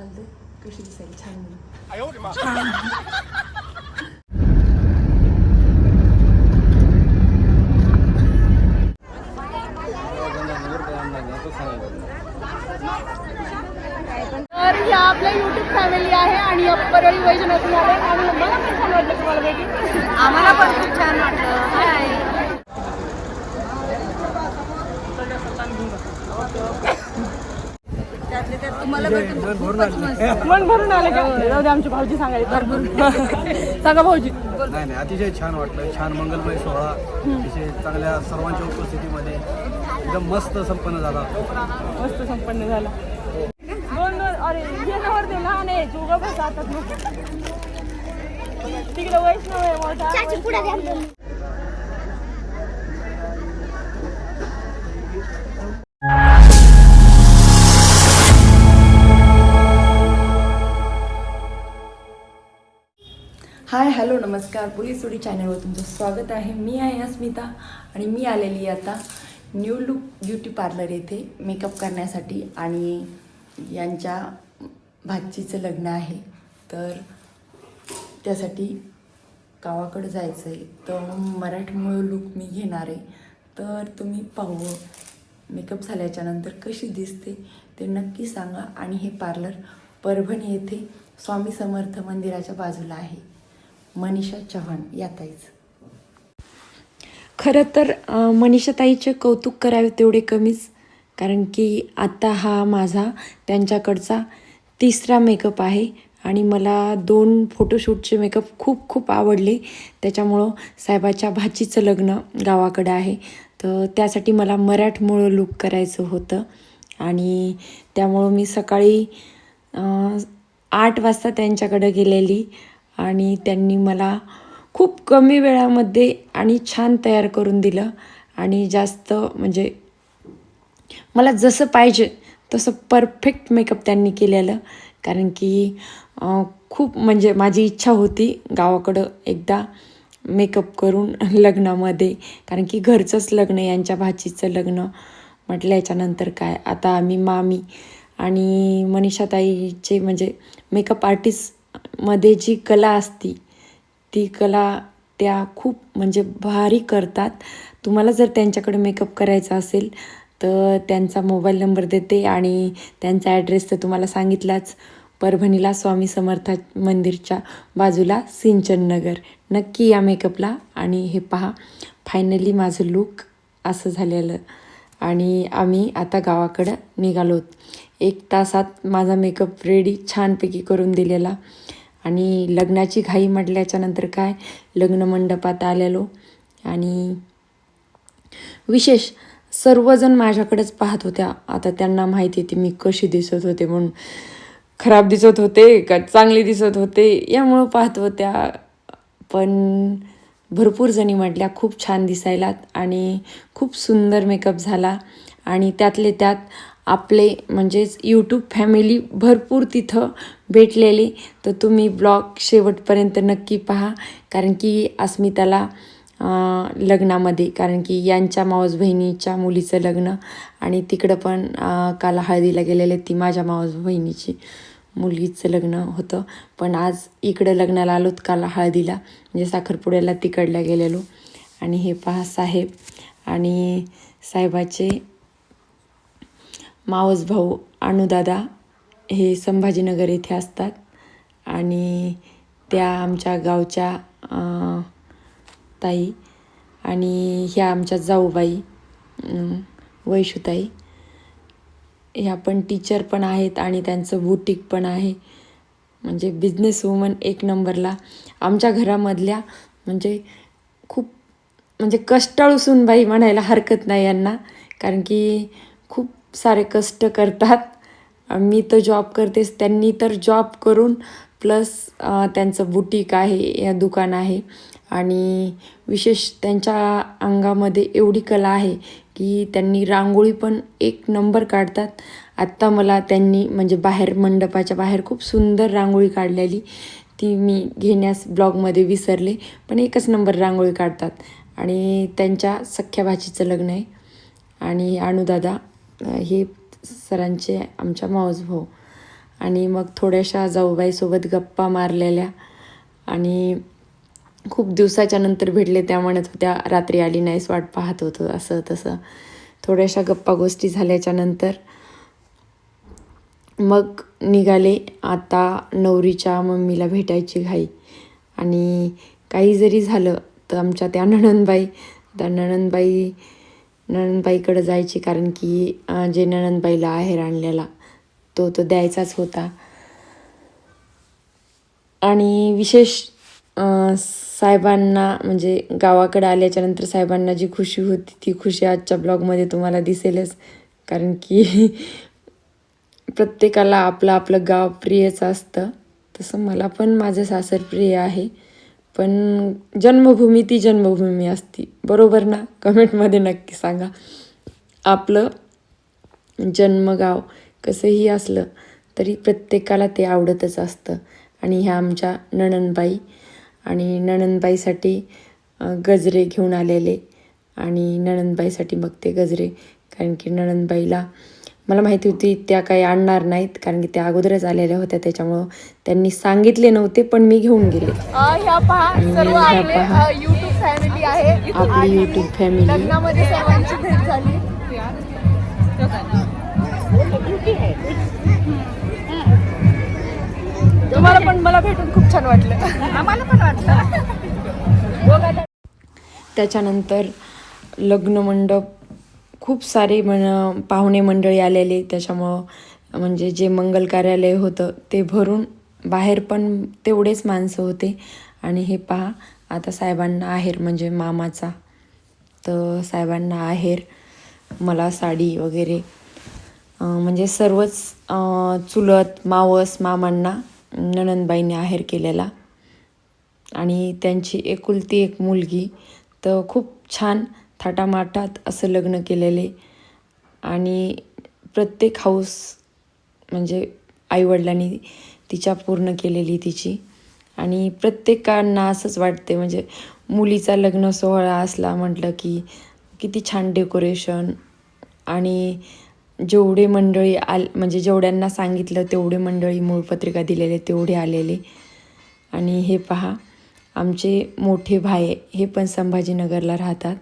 但是就是一身长。哎呦我的妈！मन भरून आले का? जाऊ दे आमची भाऊजी सांगायचं सांगा भाऊजी नाही नाही अतिशय छान वाटलं. छान मंगलमय सोहळा. अतिशय चांगल्या सर्वांच्या उपस्थितीमध्ये. एकदम मस्त संपन्न झाला. मस्त संपन्न झाला. दोन दोन अरे हे नवर ते लहान आहे. तू गप्प बस आता नको तिकडे वैष्णव आहे मोठा. हाय हॅलो नमस्कार. पोलीस सोडी चॅनलवर तुमचं स्वागत आहे. मी आहे अस्मिता आणि मी आलेली आता न्यू लुक ब्युटी पार्लर येथे मेकअप करण्यासाठी आणि यांच्या भाचीचं लग्न आहे. तर त्यासाठी गावाकडं जायचं आहे तर मराठमोळ लुक मी घेणार आहे. तर तुम्ही पाहू मेकअप झाल्याच्यानंतर कशी दिसते ते नक्की सांगा. आणि हे पार्लर परभणी येथे स्वामी समर्थ मंदिराच्या बाजूला आहे. मनीषा चव्हाण या ताईच. खरं तर अं, मनीषाताईचे कौतुक करावे तेवढे कमीच कारण की आता हा माझा त्यांच्याकडचा तिसरा मेकअप आहे आणि मला दोन फोटोशूटचे मेकअप खूप खूप आवडले. त्याच्यामुळं साहेबाच्या भाचीचं लग्न गावाकडं आहे. तर त्यासाठी मला मराठमोळं लूक करायचं होतं. आणि त्यामुळं मी सकाळी आठ वाजता त्यांच्याकडं गेलेली. आणि त्यांनी मला खूप कमी वेळामध्ये आणि छान तयार करून दिलं. आणि जास्त म्हणजे मला जसं पाहिजे तसं परफेक्ट मेकअप त्यांनी केलेलं. कारण की खूप म्हणजे माझी इच्छा होती गावाकडं एकदा मेकअप करून लग्नामध्ये. कारण की घरचंच लग्न यांच्या भाचीचं लग्न. म्हटलं याच्यानंतर काय? आता आम्ही मामी आणि मनीषाताईचे म्हणजे मेकअप आर्टिस्ट मध्ये जी कला असती ती कला त्या खूप म्हणजे भारी करतात. तुम्हाला जर त्यांच्याकडे मेकअप करायचा असेल तर त्यांचा मोबाईल नंबर देते आणि त्यांचा ॲड्रेस तर तुम्हाला सांगितलाच. परभणीला स्वामी समर्थ मंदिरच्या बाजूला सिंचन नगर. नक्की या मेकअपला आणि हे पहा फायनली माझं लूक असं झालेलं. आणि आम्ही आता गावाकडं निघालोत. एक तासात माझा मेकअप रेडी छानपैकी करून दिलेला. आणि लग्नाची घाई म्हटल्याच्या नंतर काय? लग्न मंडपात आलेलो. आणि विशेष सर्वजण माझ्याकडेच पाहत होत्या. आता त्यांना माहिती होती मी कशी दिसत होते म्हणून. खराब दिसत होते का चांगली दिसत होते यामुळं पाहत होत्या. पण भरपूर जणी म्हटल्या खूप छान दिसायलात आणि खूप सुंदर मेकअप झाला. आणि त्यातले त्यात आपले म्हणजेच यूट्यूब फॅमिली भरपूर तिथं भेटलेली. तर तुम्ही ब्लॉग शेवटपर्यंत नक्की पहा. कारण की अस्मिताला लग्नामध्ये कारण की यांच्या मावस बहिणीच्या मुलीचं लग्न आणि तिकडं पण अं, काल हळदीला गेलेले ती माझ्या मावस बहिणीची मुलगीचं लग्न होतं. पण आज इकडं लग्नाला आलोत काल हळदीला. म्हणजे साखरपुड्याला तिकडल्या गेलेलो. आणि हे पहा साहेब. आणि साहेबाचे मावस भाऊ अनुदादा हे संभाजीनगर येथे असतात. आणि त्या आमच्या गावच्या ताई आणि ह्या आमच्या जाऊबाई वैशुताई. ह्या पण टीचर पण आहेत आणि त्यांचं बुटीक पण आहे. म्हणजे बिझनेस वुमन एक नंबरला. आमच्या घरामधल्या म्हणजे खूप म्हणजे कष्टाळू सुनबाई म्हणायला हरकत नाही यांना. कारण की खूप सारे कष्ट करतात. मी तर जॉब करतेच त्यांनी तर जॉब करून प्लस त्यांचं बुटीक आहे या दुकान आहे. आणि विशेष त्यांच्या अंगामध्ये एवढी कला आहे की त्यांनी रांगोळी पण एक नंबर काढतात. आत्ता मला त्यांनी म्हणजे बाहेर मंडपाच्या बाहेर खूप सुंदर रांगोळी काढलेली. ती मी घेण्यास ब्लॉगमध्ये विसरले पण एकच नंबर रांगोळी काढतात. आणि त्यांच्या सख्ख्या भाचीचं लग्न आहे. आणि अनुदादा हे सरांचे आमच्या मावसभाऊ आणि मग थोड्याशा जाऊबाईसोबत गप्पा मारलेल्या. आणि खूप दिवसाच्या नंतर भेटले त्या म्हणत होत्या रात्री आली नाहीस वाट पाहत होतो. असं तसं. थोड्याशा गप्पा गोष्टी झाल्याच्यानंतर मग निघाले. आता नवरीच्या मम्मीला भेटायची घाई. आणि काही जरी झालं तर आमच्या त्या नणंदबाई त्या नणंदबाई नणंदबाईकडं जायची कारण की जे नणंदबाईला आहेर आणलेला तो तो द्यायचाच होता. आणि विशेष साहेबांना म्हणजे गावाकडे आल्याच्यानंतर साहेबांना जी खुशी होती ती खुशी आजच्या ब्लॉगमध्ये तुम्हाला दिसेलच. कारण की प्रत्येकाला आपलं आपलं गाव प्रियच असतं. तसं मला पण माझं सासर प्रिय आहे. पण जन्मभूमी ती जन्मभूमी असती. बरोबर ना? कमेंटमध्ये नक्की सांगा. आपलं जन्मगाव कसंही असलं तरी प्रत्येकाला ते आवडतच असतं. आणि ह्या आमच्या नणंदबाई आणि नणंदबाईसाठी गजरे घेऊन आलेले. आणि नणनबाईसाठी मग ते गजरे. कारण की नणनबाईला मला माहिती होती त्या काही आणणार नाहीत कारण की त्या अगोदरच आलेल्या होत्या त्याच्यामुळं त्यांनी सांगितले नव्हते पण मी घेऊन गेले. अ, ह्या पहा सर्व ह्या आपले पहा. युट्यूब फॅमिली आहे. आपली यूट्यूब फॅमिली लग्नामध्ये सर्वांची भेट झाली. तुम्हाला पण मला भेटून खूप छान वाटलं. आम्हाला पण वाटलं. त्याच्यानंतर लग्न मंडप खूप सारे म्हण पाहुणे मंडळी आलेले. त्याच्यामुळं म्हणजे जे मंगल कार्यालय होतं ते भरून बाहेर पण तेवढेच माणसं होते. आणि हे पहा आता साहेबांना आहेर म्हणजे मामाचा. तर साहेबांना आहेर मला साडी वगैरे. म्हणजे सर्वच चुलत मावस मामांना नणंदबाईने आहेर केलेला. आणि त्यांची एकुलती एक मुलगी. तर खूप छान थाटामाटात असं लग्न केलेले. आणि प्रत्येक हाऊस म्हणजे आईवडिलांनी तिच्या पूर्ण केलेली तिची. आणि प्रत्येकांना असंच वाटते म्हणजे मुलीचा लग्न सोहळा असला म्हटलं की किती छान डेकोरेशन आणि जेवढे मंडळी आल म्हणजे जेवढ्यांना सांगितलं तेवढे मंडळी मूळपत्रिका दिलेले तेवढे आलेले. आणि हे पहा आमचे मोठे भाई हे पण संभाजीनगरला राहतात.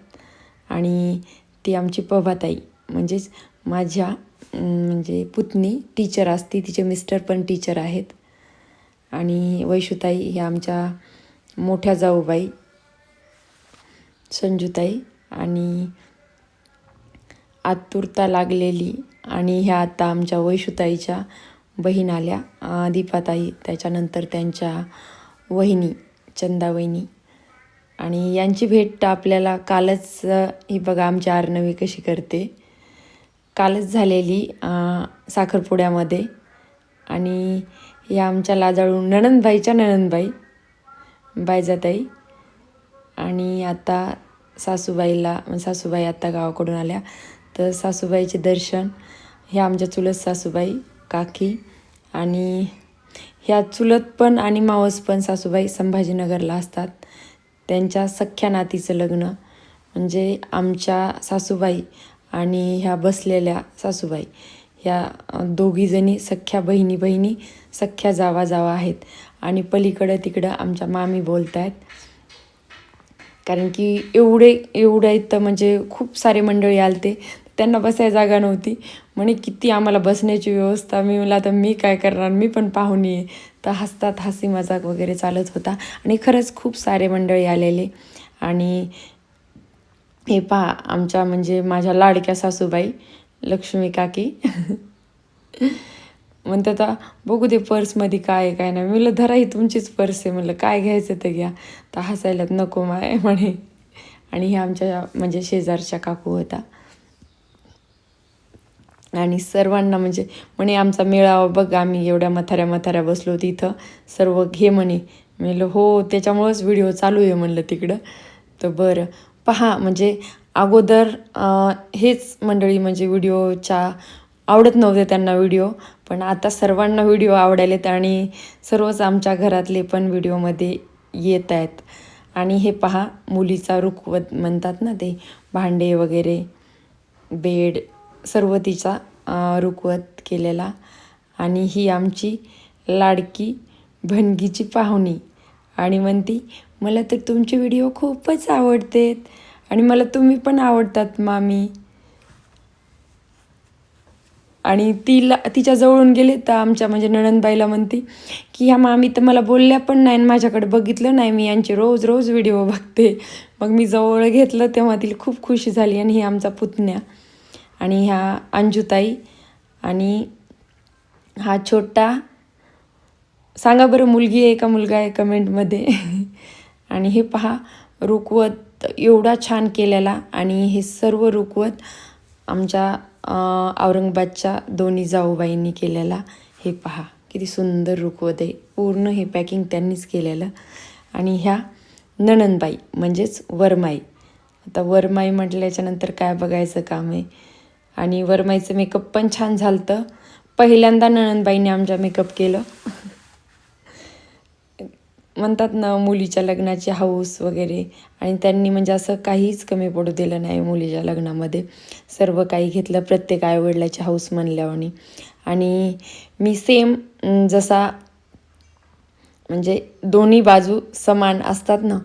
आणि ती आमची पभाताई म्हणजेच माझ्या म्हणजे पुतणी टीचर असते तिचे मिस्टर पण टीचर आहेत. आणि वैशुताई ह्या आमच्या मोठ्या जाऊबाई संजूताई आणि आतुरता लागलेली आणि ह्या आता आमच्या वैशुताईच्या बहीण आल्या दीपाताई त्याच्यानंतर त्यांच्या वहिनी चंदा वहिनी आणि यांची भेट आपल्याला कालच ही बघा आमची आरनवी कशी करते. कालच झालेली साखरपुड्यामध्ये. आणि या आमच्या लाजाळू नणंदबाईच्या नणंदबाई बायजाताई. आणि आता सासूबाईला सासूबाई आता गावाकडून आल्या. तर सासूबाईचे दर्शन ह्या आमच्या चुलत सासूबाई काकी. आणि ह्या चुलत पण आणि मावस पण सासूबाई संभाजीनगरला असतात. त्यांच्या सख्ख्या नातीचं लग्न. म्हणजे आमच्या सासूबाई आणि ह्या बसलेल्या सासूबाई. ह्या दोघीजणी सख्ख्या बहिणी बहिणी सख्ख्या जावा जावा आहेत. आणि पलीकडं तिकडं आमच्या मामी बोलत आहेत कारण की एवढे एवढ्या इथं म्हणजे खूप सारे मंडळी आलते. त्यांना बसायला जागा नव्हती. म्हणे किती आम्हाला बसण्याची व्यवस्था. मी म्हणलं आता मी काय करणार? मी पण पाहुणी आहे. तर हसतात हसी मजाक वगैरे चालत होता. आणि खरंच खूप सारे मंडळी आलेले. आणि हे पहा आमच्या म्हणजे माझ्या लाडक्या सासूबाई लक्ष्मी काकी. म्हणते आता बघू दे पर्समध्ये काय आहे काय नाही. म्हणलं धरा ही तुमचीच पर्स आहे. म्हणलं काय घ्यायचं ते घ्या. तर हसायलात नको माय म्हणे. आणि हे आमच्या म्हणजे शेजारच्या काकू होता. आणि सर्वांना म्हणजे म्हणे आमचा मेळावा बघ आम्ही एवढ्या मथाऱ्या मथाऱ्या बसलो तिथं सर्व घे म्हणे. म्हणलं हो त्याच्यामुळंच व्हिडिओ चालू आहे म्हणलं तिकडं. तर बरं. पहा म्हणजे अगोदर हेच मंडळी म्हणजे व्हिडिओच्या आवडत नव्हते त्यांना व्हिडिओ पण आता सर्वांना व्हिडिओ आवडायलेत आणि सर्वच आमच्या घरातले पण व्हिडिओमध्ये येत आहेत. आणि हे पहा मुलीचा रुखवत म्हणतात ना ते भांडे वगैरे बेड सर्व तिचा केलेला आणि ही आमची लाडकी भणगीची पाहुणी. आणि म्हणती मला तर तुमचे व्हिडिओ खूपच आवडतेत आणि मला तुम्ही पण आवडतात मामी. आणि तिला तिच्या जवळून गेले तर आमच्या म्हणजे नणंदबाईला म्हणते की ह्या मामी तर मला बोलल्या पण नाही आणि माझ्याकडे बघितलं नाही मी यांचे रोज रोज व्हिडिओ बघते. मग मी जवळ घेतलं तेव्हा तिला खूप खुशी झाली आणि ही आमचा पुतण्या. आणि ह्या अंजुताई आणि हा छोटा सांगा बरं मुलगी आहे का मुलगा आहे कमेंटमध्ये. आणि हे पहा रुकवत एवढा छान केलेला आणि हे सर्व रुकवत आमच्या औरंगाबादच्या दोन्ही जाऊबाईंनी केलेला. हे पहा किती सुंदर रुकवत आहे. पूर्ण हे पॅकिंग त्यांनीच केलेलं. आणि ह्या नणनबाई म्हणजेच वरमाई. आता वरमाई म्हटल्याच्यानंतर काय बघायचं काम आहे? आणि वरमाईचं मेकअप पण छान झालं पहिल्यांदा नणनबाईने आमच्या मेकअप केलं. म्हणतात ना मुलीच्या लग्नाची हाऊस वगैरे. आणि त्यांनी म्हणजे असं काहीच कमी पडू दिलं नाही मुलीच्या लग्नामध्ये. सर्व काही घेतलं प्रत्येक आईवडिलाची हाऊस म्हणल्यावानी. आणि मी सेम जसा म्हणजे दोन्ही बाजू समान असतात ना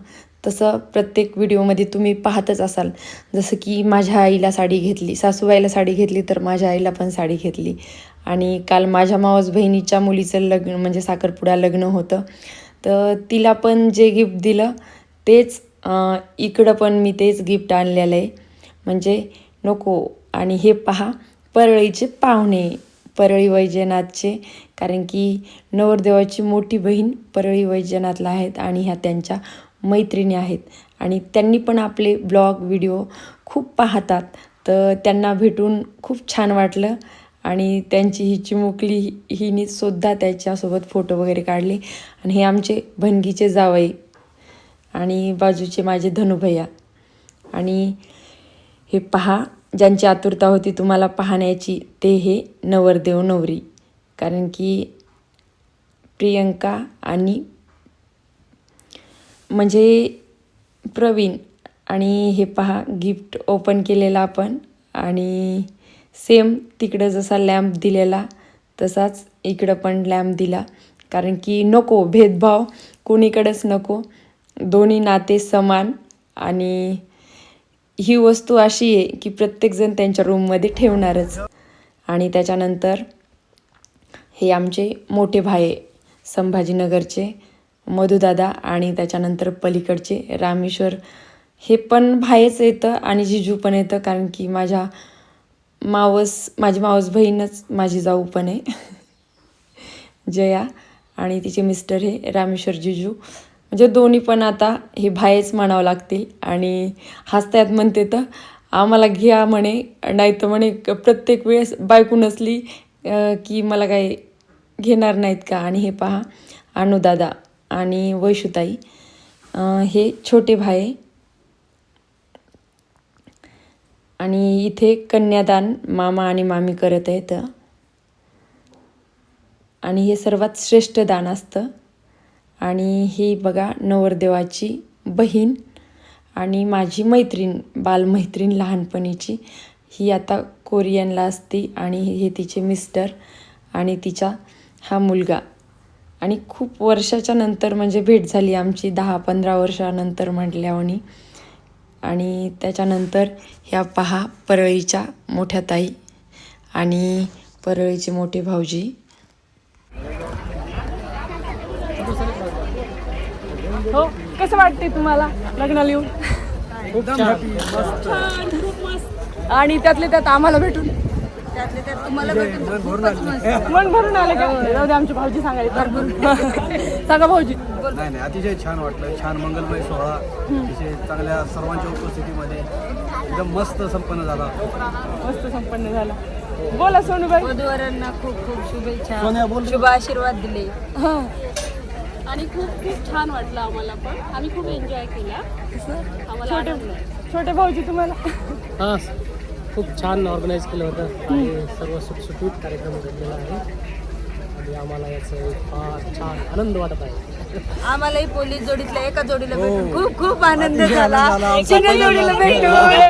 तसं प्रत्येक व्हिडिओमध्ये तुम्ही पाहतच असाल. जसं की माझ्या आईला साडी घेतली सासूबाईला साडी घेतली तर माझ्या आईला पण साडी घेतली. आणि काल माझ्या मावस बहिणीच्या मुलीचं लग्न म्हणजे साखरपुडा लग्न होतं. तर तिला पण जे गिफ्ट दिलं तेच इकडं पण मी तेच गिफ्ट आणलेलं आहे. म्हणजे नको आणि हे पहा परळीचे पाहुणे परळी वैजनाथचे. कारण की नवरदेवाची मोठी बहीण परळी वैजनाथला आहेत आणि ह्या त्यांच्या मैत्रिणी आहेत. आणि त्यांनी पण आपले ब्लॉग व्हिडिओ खूप पाहतात. तर त्यांना भेटून खूप छान वाटलं. आणि त्यांची ही चिमुकली हिने सुद्धा त्याच्यासोबत फोटो वगैरे काढले. आणि हे आमचे भनगीचे जावई आणि बाजूचे माझे धनुभैया. आणि हे पहा ज्यांची आतुरता होती तुम्हाला पाहण्याची ते हे नवरदेव नवरी. कारण की प्रियंका आणि म्हणजे प्रवीण आणि हे पहा गिफ्ट ओपन केलेलं आपण. आणि सेम तिकडं जसा लॅम्प दिलेला तसाच इकडं पण लॅम्प दिला. कारण की नको भेदभाव कोणीकडेच नको. दोन्ही नाते समान. आणि ही वस्तू अशी आहे की प्रत्येकजण त्यांच्या रूममध्ये ठेवणारच. आणि त्याच्यानंतर हे आमचे मोठे भाई संभाजीनगरचे मधुदादा आणि त्याच्यानंतर पलीकडचे रामेश्वर हे पण भाईच येतं आणि जिजू पण येतं कारण की माझ्या मावस माझी मावस बहीणच माझी जाऊ पण आहे. जया आणि तिचे मिस्टर हे रामेश्वर जिजू. म्हणजे दोन्ही पण आता हे भायच म्हणावं लागतील आणि हसतायत म्हणते तर आम्हाला घ्या म्हणे नाही तर म्हणे प्रत्येक वेळेस बायको नसली की मला काही घेणार नाहीत का? आणि हे पहा अनुदादा आणि वैशुताई हे छोटे भाई. आणि इथे कन्यादान मामा आणि मामी करत आहेत. आणि हे सर्वात श्रेष्ठ दान असतं. आणि ही बघा नवरदेवाची बहीण आणि माझी मैत्रीण बालमैत्रीण लहानपणीची. ही आता कोरियनला असती आणि हे तिचे मिस्टर आणि तिचा हा मुलगा. आणि खूप वर्षाच्या नंतर म्हणजे भेट झाली आमची दहा पंधरा वर्षानंतर म्हटल्यावानी आणि त्याच्यानंतर ह्या पहा परळीच्या मोठ्या ताई आणि परळीचे मोठे भाऊजी. हो कसं वाटते तुम्हाला लग्नाला येऊन? एकदम happy, मस्त. आणि त्यातले त्यात मन भरून आलं. मन भरून आले का? जाऊ दे आमची भाऊजी सांगायला. सांगा भाऊजी. नाही नाही अतिशय छान वाटलं. छान मंगलमय सोहळा. अतिशय चांगल्या सर्वांच्या उपस्थितीमध्ये एकदम मस्त संपन्न झाला. मस्त संपन्न झाला. बोला सोनूबाई. वधूवरांना खूप खूप शुभेच्छा. बोल. शुभ आशीर्वाद दिले. हा. आणि खूप खूप छान वाटलं आम्हाला पण. आम्ही खूप एन्जॉय केला. आम्हाला छोटे. छोटे भाऊजी तुम्हाला. हां. खूप छान ऑर्गनाईज केलं होतं आणि सर्व सुटसुटीत कार्यक्रम घडलेला आहे आणि आम्हाला याचं फार छान आनंद वाटत आहे आम्हालाही पोलीस जोडीतल्या एका जोडीला हो. भेटून खूप खूप आनंद झाला. सिंगल जोडीला भेटून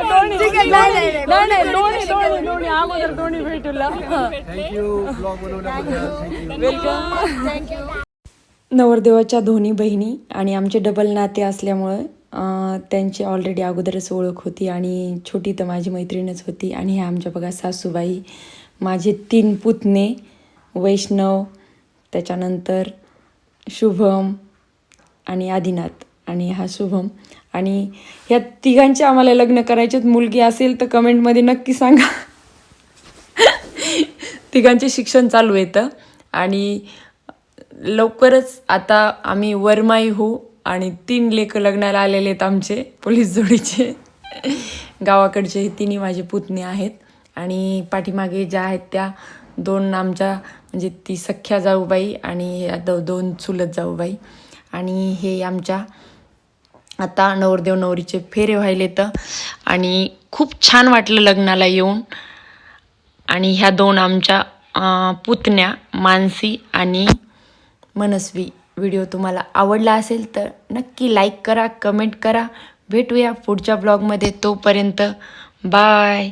दोन्ही सिंगल नाही, नाही, नाही. नाही नाही दोन्ही दोन्ही दोन्ही अगोदर दोन्ही भेटूला thank you blog बनवल्याबद्दल thank you welcome thank you नवरदेवाच्या दोन्ही बहिणी आणि आमचे डबल नाते असल्यामुळं त्यांची ऑलरेडी अगोदरच ओळख होती आणि छोटी तर माझी मैत्रीणच होती आणि ह्या आमच्या बघा सासूबाई माझे तीन पुतणे वैष्णव त्याच्यानंतर शुभम आणि आदिनाथ आणि हा शुभम. आणि ह्या तिघांचे आम्हाला लग्न करायच्यात मुलगी असेल तर कमेंटमध्ये नक्की सांगा. तिघांचे शिक्षण चालू येतं आणि लवकरच आता आम्ही वरमाई होऊ. आणि तीन लेकं लग्नाला आलेले आहेत आमचे पोलीस जोडीचे. गावाकडचे हे तिन्ही माझे पुतणे आहेत. आणि पाठीमागे ज्या आहेत त्या दोन आमच्या म्हणजे ती सख्ख्या जाऊबाई आणि दो दोन चुलत जाऊबाई. आणि हे आमच्या आता नवरदेव नवरीचे फेरे व्हायले तर आणि खूप छान वाटलं लग्नाला येऊन. आणि ह्या दोन आमच्या पुतण्या मानसी आणि मनस्वी. व्हिडिओ तुम्हाला आवडला असेल तर नक्की लाईक करा कमेंट करा. भेटूया पुढच्या ब्लॉगमध्ये तोपर्यंत बाय